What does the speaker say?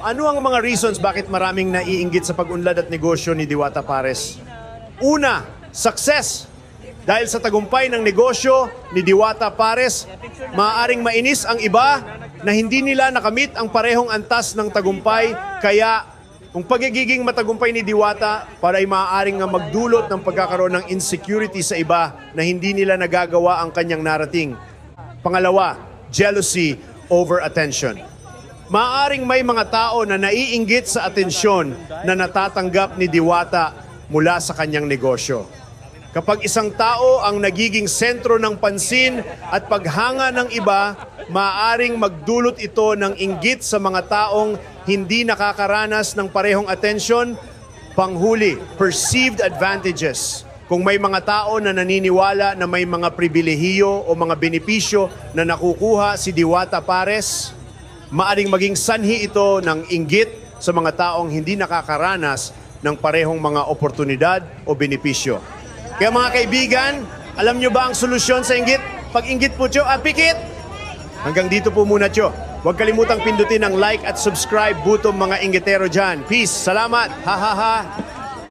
Ano ang mga reasons bakit maraming naiinggit sa pag-unlad at negosyo ni Diwata Pares? Una, success. Dahil sa tagumpay ng negosyo ni Diwata Pares, maaaring mainis ang iba na hindi nila nakamit ang parehong antas ng tagumpay kaya kung pagiging matagumpay ni Diwata para ay maaaring nga magdulot ng pagkakaroon ng insecurity sa iba na hindi nila nagagawa ang kanyang narating. Pangalawa, jealousy over attention. Maaring may mga tao na naiinggit sa atensyon na natatanggap ni Diwata mula sa kanyang negosyo. Kapag isang tao ang nagiging sentro ng pansin at paghanga ng iba, maaring magdulot ito ng inggit sa mga taong hindi nakakaranas ng parehong atensyon. Panghuli, perceived advantages. Kung may mga tao na naniniwala na may mga pribilehiyo o mga benepisyo na nakukuha si Diwata Pares, maaring maging sanhi ito ng inggit sa mga taong hindi nakakaranas ng parehong mga oportunidad o benepisyo. Kaya mga kaibigan, alam nyo ba ang solusyon sa inggit? Pag inggit po, Tio, ah, pikit! Hanggang dito po muna, Tio. Huwag kalimutang pindutin ang like at subscribe butong mga inggitero dyan. Peace! Salamat! Ha ha ha!